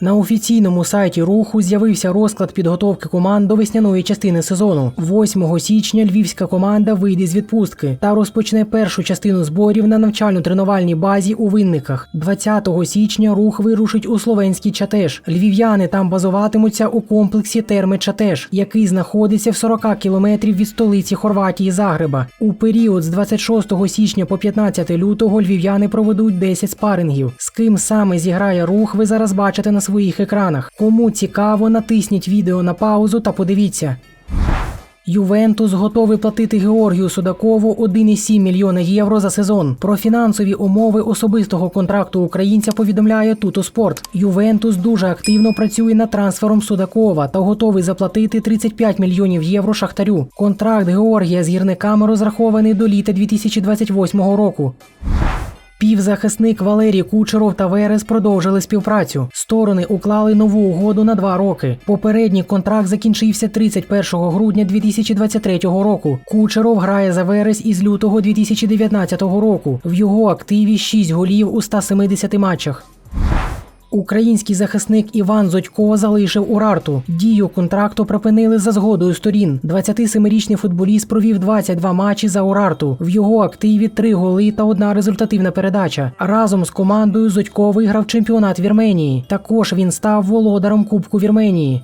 На офіційному сайті руху з'явився розклад підготовки команд до весняної частини сезону. 8 січня львівська команда вийде з відпустки та розпочне першу частину зборів на навчально-тренувальній базі у винниках. 20 січня рух вирушить у словенський Чатеш. Львів'яни там базуватимуться у комплексі Терми Чатеш, який знаходиться в 40 кілометрів від столиці Хорватії Загреба. У період з 26 січня по 15 лютого львів'яни проведуть 10 спарингів. З ким саме зіграє рух, ви зараз бачите на своїх екранах. Кому цікаво, натисніть відео на паузу та подивіться. Ювентус готовий платити Георгію Судакову 1,7 мільйона євро за сезон. Про фінансові умови особистого контракту українця повідомляє Тутоспорт. Ювентус дуже активно працює над трансфером Судакова та готовий заплатити 35 мільйонів євро Шахтарю. Контракт Георгія з гірниками розрахований до літа 2028 року. Півзахисник Валерій Кучеров та Верес продовжили співпрацю. Сторони уклали нову угоду на два роки. Попередній контракт закінчився 31 грудня 2023 року. Кучеров грає за Верес із лютого 2019 року. В його активі 6 голів у 170 матчах. Український захисник Іван Зодько залишив Урарту. Дію контракту припинили за згодою сторін. 27-річний футболіст провів 22 матчі за Урарту. В його активі три голи та одна результативна передача. Разом з командою Зодько виграв чемпіонат Вірменії. Також він став володаром Кубку Вірменії.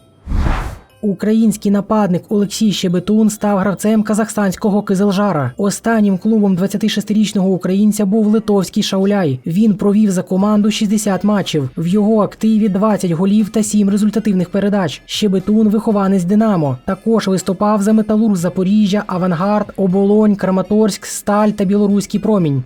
Український нападник Олексій Щебетун став гравцем казахстанського Кизелжара. Останнім клубом 26-річного українця був литовський Шауляй. Він провів за команду 60 матчів. В його активі 20 голів та 7 результативних передач. Щебетун вихованець Динамо. Також виступав за Металург Запоріжжя, Авангард, Оболонь, Краматорськ, Сталь та Білоруський промінь.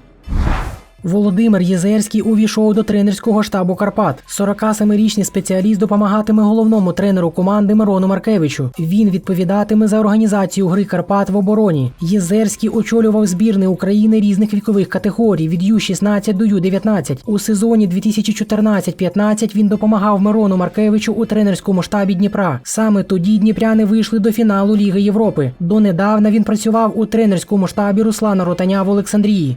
Володимир Єзерський увійшов до тренерського штабу Карпат. 47-річний спеціаліст допомагатиме головному тренеру команди Мирону Маркевичу. Він відповідатиме за організацію гри Карпат в обороні. Єзерський очолював збірни України різних вікових категорій від Ю-16 до Ю-19. У сезоні 2014-15 він допомагав Мирону Маркевичу у тренерському штабі Дніпра. Саме тоді дніпряни вийшли до фіналу Ліги Європи. Донедавна він працював у тренерському штабі Руслана Ротаня в Олександрії.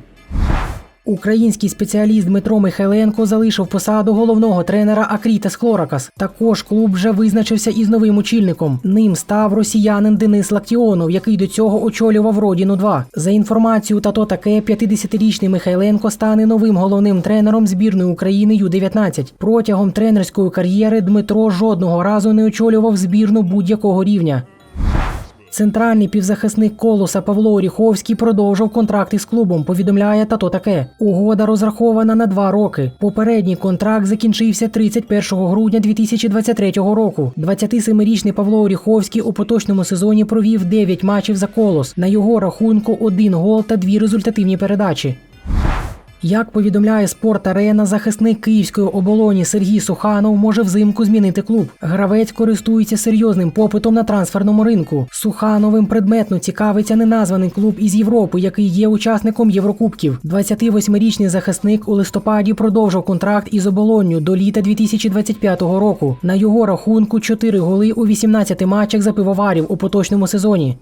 Український спеціаліст Дмитро Михайленко залишив посаду головного тренера Акрітес Хлоракас. Також клуб вже визначився із новим очільником. Ним став росіянин Денис Лактіонов, який до цього очолював Родіну 2 За інформацією та то таке, 50-річний Михайленко стане новим головним тренером збірної України Ю-19. Протягом тренерської кар'єри Дмитро жодного разу не очолював збірну будь-якого рівня. Центральний півзахисник колоса Павло Оріховський продовжив контракт із клубом. Повідомляє тато таке. Угода розрахована на два роки. Попередній контракт закінчився 31 грудня 2023 року. 27-річний Павло Оріховський у поточному сезоні провів 9 матчів за колос. На його рахунку один гол та дві результативні передачі. Як повідомляє спорт арена, захисник київської оболоні Сергій Суханов може взимку змінити клуб. Гравець користується серйозним попитом на трансферному ринку. Сухановим предметно цікавиться неназваний клуб із Європи, який є учасником Єврокубків. 28-річний захисник у листопаді продовжив контракт із оболонню до літа 2025 року. На його рахунку 4 голи у 18 матчах за пивоварів у поточному сезоні.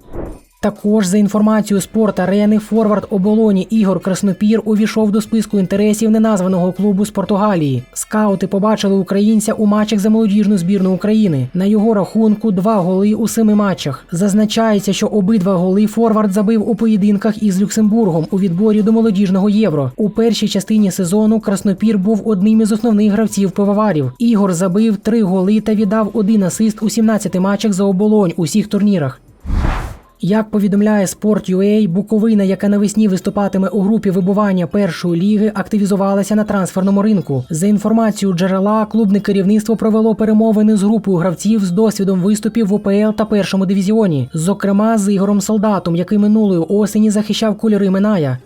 Також за інформацією спорт арени, форвард оболоні Ігор Краснопір увійшов до списку інтересів неназваного клубу з Португалії. Скаути побачили українця у матчах за молодіжну збірну України. На його рахунку два голи у семи матчах. Зазначається, що обидва голи форвард забив у поєдинках із Люксембургом у відборі до молодіжного євро. У першій частині сезону Краснопір був одним із основних гравців пивоварів. Ігор забив три голи та віддав один асист у 17 матчах за оболонь у всіх турнірах. Як повідомляє Sport.ua, Буковина, яка навесні виступатиме у групі вибування першої ліги, активізувалася на трансферному ринку. За інформацією джерела, клубне керівництво провело перемовини з групою гравців з досвідом виступів в ОПЛ та першому дивізіоні, зокрема з Ігором Солдатом, який минулої осені захищав кольори Миная.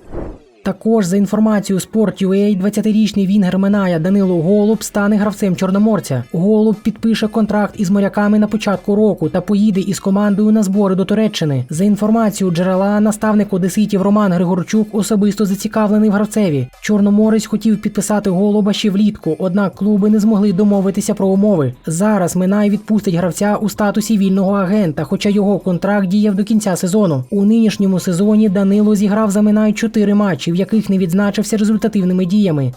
Також за інформацією Sport.ua, 20-річний вінгер Миная Данило Голуб стане гравцем Чорноморця. Голуб підпише контракт із моряками на початку року та поїде із командою на збори до Туреччини. За інформацією джерела, наставник одеситів Роман Григорчук особисто зацікавлений в гравцеві. Чорноморець хотів підписати голуба ще влітку, однак клуби не змогли домовитися про умови. Зараз Минай відпустить гравця у статусі вільного агента, хоча його контракт діяв до кінця сезону. У нинішньому сезоні Данило зіграв за Минай 4 матчі в яких не відзначився результативними діями.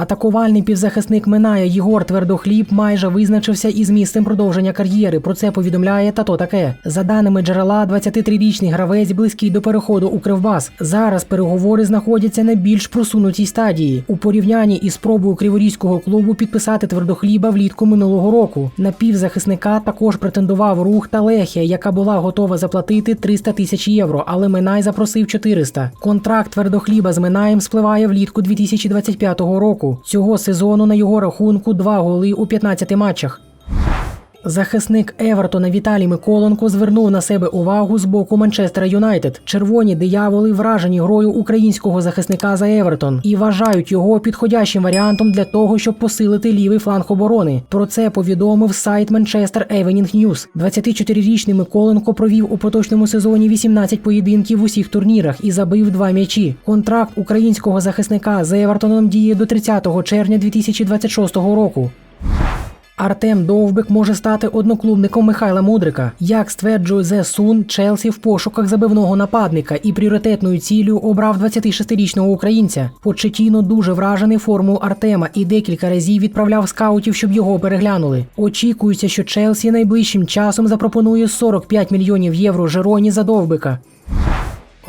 Атакувальний півзахисник Минає Єгор Твердохліб майже визначився із місцем продовження кар'єри. Про це повідомляє тато таке. За даними джерела, 23-річний гравець близький до переходу у Кривбас. Зараз переговори знаходяться на більш просунутій стадії у порівнянні із спробою криворізького клубу підписати твердохліба влітку минулого року. На півзахисника також претендував рух та Лехія, яка була готова заплатити 300 тисяч євро, але Минай запросив 400. Контракт твердохліба з Минаєм спливає влітку 2025 року. Цього сезону на його рахунку два голи у 15 матчах. Захисник Евертона Віталій Миколенко звернув на себе увагу з боку Манчестера Юнайтед. Червоні дияволи вражені грою українського захисника за Евертон і вважають його підходящим варіантом для того, щоб посилити лівий фланг оборони. Про це повідомив сайт Manchester Evening News. 24-річний Миколенко провів у поточному сезоні 18 поєдинків в усіх турнірах і забив два м'ячі. Контракт українського захисника з Евертоном діє до 30 червня 2026 року. Артем Довбик може стати одноклубником Михайла Мудрика. Як стверджує The Sun, Челсі в пошуках забивного нападника і пріоритетною ціллю обрав 26-річного українця. Почетіно дуже вражений формою Артема і декілька разів відправляв скаутів, щоб його переглянули. Очікується, що Челсі найближчим часом запропонує 45 мільйонів євро Жероні за Довбика.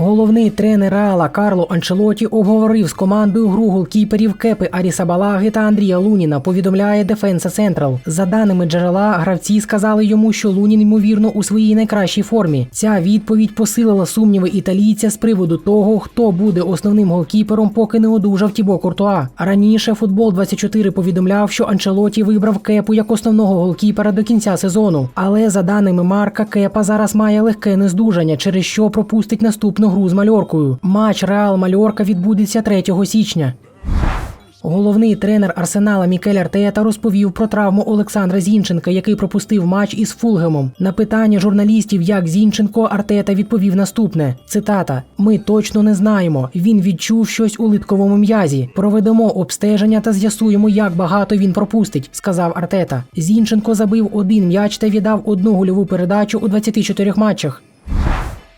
Головний тренер Реала Карло Анчелоті обговорив з командою гру голкіперів Кепи Арісабалаги та Андрія Луніна. Повідомляє Дефенса Централ. За даними джерела, гравці сказали йому, що Лунін ймовірно у своїй найкращій формі. Ця відповідь посилила сумніви італійця з приводу того, хто буде основним голкіпером, поки не одужав Тібо Куртуа. Раніше футбол 24 повідомляв, що Анчелоті вибрав Кепу як основного голкіпера до кінця сезону. Але за даними Марка, Кепа зараз має легке нездужання, через що пропустить гру з Мальоркою. Матч Реал Мальорка відбудеться 3 січня. Головний тренер Арсенала Мікель Артета розповів про травму Олександра Зінченка, який пропустив матч із Фулгемом. На питання журналістів, як Зінченко, Артета відповів наступне: цитата: Ми точно не знаємо. Він відчув щось у литковому м'язі. Проведемо обстеження та з'ясуємо, як багато він пропустить, сказав Артета. Зінченко забив один м'яч та віддав одну гольову передачу у 24 матчах.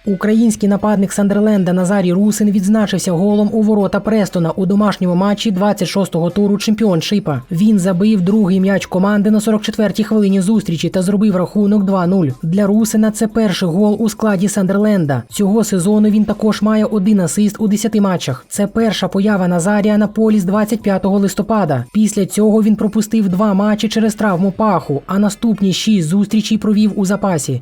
Український нападник Сандерленда Назарій Русин відзначився голом у ворота Престона у домашньому матчі 26-го туру чемпіоншипа. Він забив другий м'яч команди на 44-й хвилині зустрічі та зробив рахунок 2-0. Для Русина це перший гол у складі Сандерленда. Цього сезону він також має один асист у 10 матчах. Це перша поява Назарія на полі з 25 листопада. Після цього він пропустив два матчі через травму паху, а наступні шість зустрічей провів у запасі.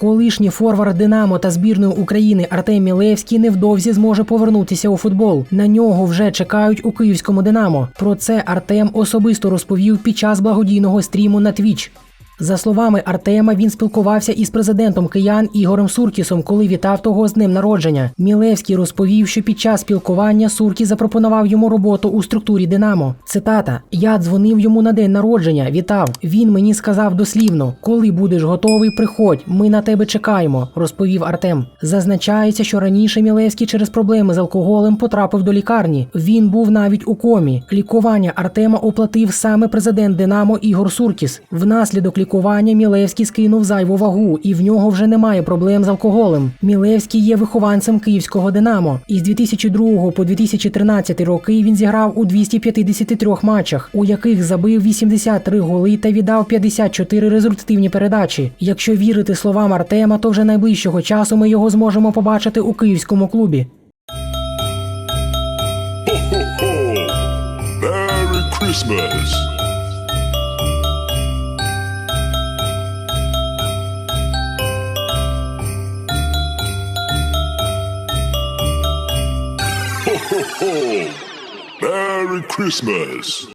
Колишній форвард Динамо та збірної України Артем Мілевський невдовзі зможе повернутися у футбол. На нього вже чекають у київському Динамо. Про це Артем особисто розповів під час благодійного стріму на Twitch. За словами Артема, він спілкувався із президентом киян Ігорем Суркісом, коли вітав того з днем народження. Мілевський розповів, що під час спілкування Суркіс запропонував йому роботу у структурі Динамо. Цитата: Я дзвонив йому на день народження, вітав. Він мені сказав дослівно: коли будеш готовий, приходь, ми на тебе чекаємо, розповів Артем. Зазначається, що раніше Мілевський через проблеми з алкоголем потрапив до лікарні. Він був навіть у комі. Лікування Артема оплатив саме президент Динамо Ігор Суркіс. Внаслідок лікування Мілевський скинув зайву вагу, і в нього вже немає проблем з алкоголем. Мілевський є вихованцем київського Динамо. Із 2002 по 2013 роки він зіграв у 253 матчах, у яких забив 83 голи та віддав 54 результативні передачі. Якщо вірити словам Артема, то вже найближчого часу ми його зможемо побачити у київському клубі. Christmas! Merry Christmas.